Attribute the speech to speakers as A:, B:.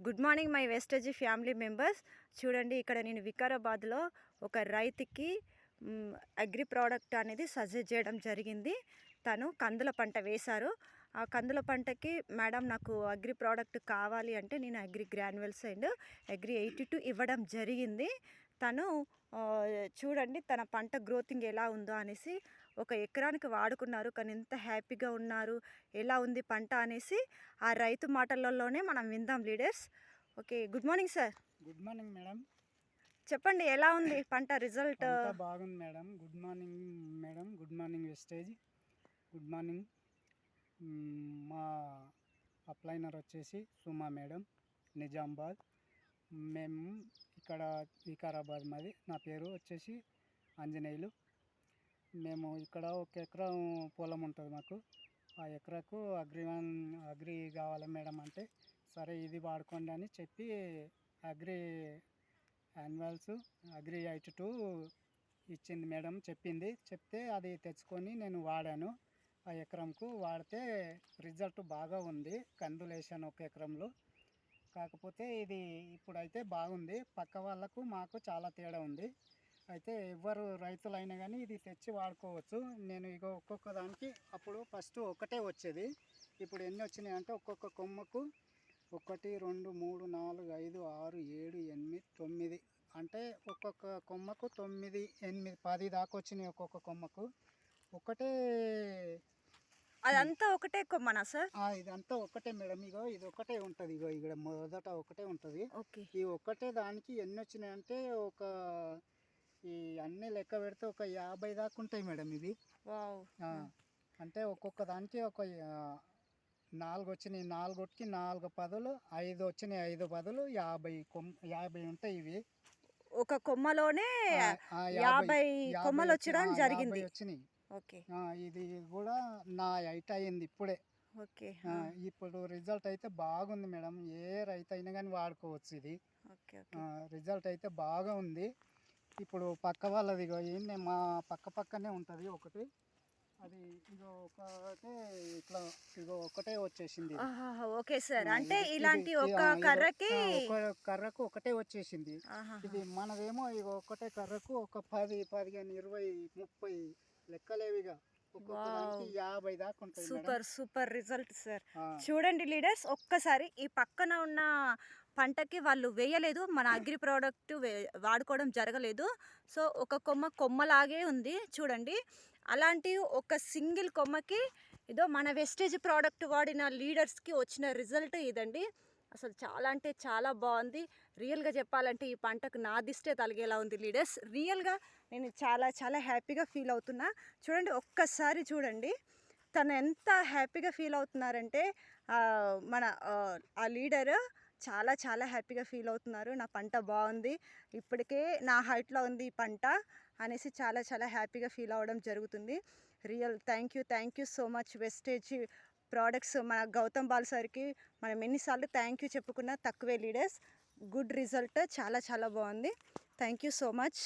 A: Good morning my Vestige family members చూడండి ఇక్కడ నేను వికారాబాద్లో ఒక రైతుకి అగ్రి ప్రోడక్ట్ అనేది సజెస్ట్ చేయడం జరిగింది. తను కందుల పంట వేశారు. ఆ కందుల పంటకి మేడం నాకు అగ్రి ప్రోడక్ట్ కావాలి అంటే నేను agri granules and agri eighty two ఇవ్వడం జరిగింది. తను చూడండి తన పంట గ్రోతింగ్ ఎలా ఉందో అనేసి ఒక ఎకరానికి వాడుకున్నారు. కానీ ఎంత హ్యాపీగా ఉన్నారు. ఎలా ఉంది పంట అనేసి ఆ రైతు మాటలలోనే మనం విందాం leaders. Okay good morning sir.
B: Good morning madam.
A: చెప్పండి ఎలా ఉంది పంట రిజల్ట్?
B: బాగుంది madam. Good morning madam. Good morning Vestige. Good morning. మా అప్లైనర్ వచ్చేసి సుమా మేడం నిజామాబాద్. మేము ఇక్కడ వికారాబాద్ మాది. నా పేరు వచ్చేసి ఆంజనేయులు. మేము ఇక్కడ ఒక ఎకరం పొలం ఉంటుంది మాకు. ఆ ఎకరాకు అగ్రివన్ అగ్రి కావాలి మేడం అంటే సరే ఇది వాడుకోండి అని చెప్పి agri annuals agri eight two ఇచ్చింది మేడం చెప్పింది. చెప్తే అది తెచ్చుకొని నేను వాడాను. ఆ ఎకరంకు వాడితే రిజల్ట్ బాగా ఉంది కందులు వేసాను ఒక ఎకరంలో. కాకపోతే ఇది ఇప్పుడైతే బాగుంది. పక్క వాళ్ళకు మాకు చాలా తేడా ఉంది. అయితే ఎవరు రైతులైనా కానీ ఇది తెచ్చి వాడుకోవచ్చు. నేను ఇక ఒక్కొక్క దానికి అప్పుడు ఫస్ట్ ఒకటే వచ్చేది. ఇప్పుడు ఎన్ని వచ్చినాయి అంటే ఒక్కొక్క కొమ్మకు ఒకటి రెండు మూడు నాలుగు ఐదు ఆరు ఏడు ఎనిమిది తొమ్మిది. అంటే ఒక్కొక్క కొమ్మకు తొమ్మిది ఎనిమిది పది దాకా వచ్చినాయి ఒక్కొక్క కొమ్మకు. ఒకటే
A: అదంతా ఒకటే కొమ్మనా సార్?
B: ఇదంతా ఒకటే మేడం. ఇగో ఇది ఒకటే ఉంటుంది. ఇగో ఇక్కడ మొదట ఒకటే ఉంటుంది.
A: ఓకే.
B: ఈ ఒక్కటే దానికి ఎన్ని వచ్చినాయి అంటే ఒక ఈ అన్ని లెక్క పెడితే ఒక యాభై దాకా ఉంటాయి మేడం ఇది అంటే ఒక్కొక్క దానికి ఒక నాలుగు వచ్చినాయి. నాలుగుకి నాలుగు పదులు ఐదు వచ్చినాయి. ఐదు పదులు యాభై కొమ్ యాభై ఉంటాయి ఇవి.
A: ఒక కొమ్మలోనే యాభై కొమ్మలు
B: వచ్చి-
A: వచ్చడం జరిగింది.
B: వచ్చినాయి.
A: ఓకే.
B: ఇది కూడా నా హైట్ అయింది ఇప్పుడే.
A: ఓకే.
B: ఇప్పుడు రిజల్ట్ అయితే బాగుంది మేడం. ఏ రైతు అయినా కానీ వాడుకోవచ్చు ఇది. రిజల్ట్ అయితే బాగా ఉంది. ఇప్పుడు పక్క వాళ్ళది ఇగో ఏంటి మా పక్క పక్కనే ఉంటుంది ఒకటి. అది ఇగో ఒకటే ఇట్లా ఇగో ఒకటే వచ్చేసింది.
A: Okay sir. అంటే ఇలాంటి ఒక కర్రకి
B: ఒక కర్రకు ఒకటే వచ్చేసింది. ఇది మనదేమో ఇక ఒకటే కర్రకు ఒక పది పదిహేను ఇరవై ముప్పై లెక్కలేవిగా. యాభై దాకా.
A: Super super result sir. చూడండి లీడర్స్ ఒక్కసారి ఈ పక్కన ఉన్న పంటకి వాళ్ళు వేయలేదు మన అగ్రి ప్రోడక్ట్ వాడుకోవడం జరగలేదు. సో ఒక కొమ్మ కొమ్మలాగే ఉంది చూడండి. అలాంటి ఒక సింగిల్ కొమ్మకి ఇదో మన వెస్టేజ్ ప్రోడక్ట్ వాడిన లీడర్స్కి వచ్చిన రిజల్ట్ ఇదండి. అసలు చాలా అంటే చాలా బాగుంది. రియల్గా చెప్పాలంటే ఈ పంటకు నా దిష్టే తలిగేలా ఉంది లీడర్స్. రియల్గా నేను చాలా చాలా హ్యాపీగా ఫీల్ అవుతున్నా. చూడండి ఒక్కసారి చూడండి. తను ఎంత హ్యాపీగా ఫీల్ అవుతున్నారంటే మన ఆ లీడర్ చాలా చాలా హ్యాపీగా ఫీల్ అవుతున్నారు. నా పంట బాగుంది. ఇప్పటికే నా హైట్లో ఉంది ఈ పంట అనేసి చాలా చాలా హ్యాపీగా ఫీల్ అవ్వడం జరుగుతుంది. Real thank you thank you so much Vestige products మన గౌతమ్ బాల్ సార్కి మనం ఎన్నిసార్లు థ్యాంక్ యూ చెప్పుకున్నా తక్కువే లీడర్స్. గుడ్ రిజల్ట్ చాలా చాలా బాగుంది. Thank you so much.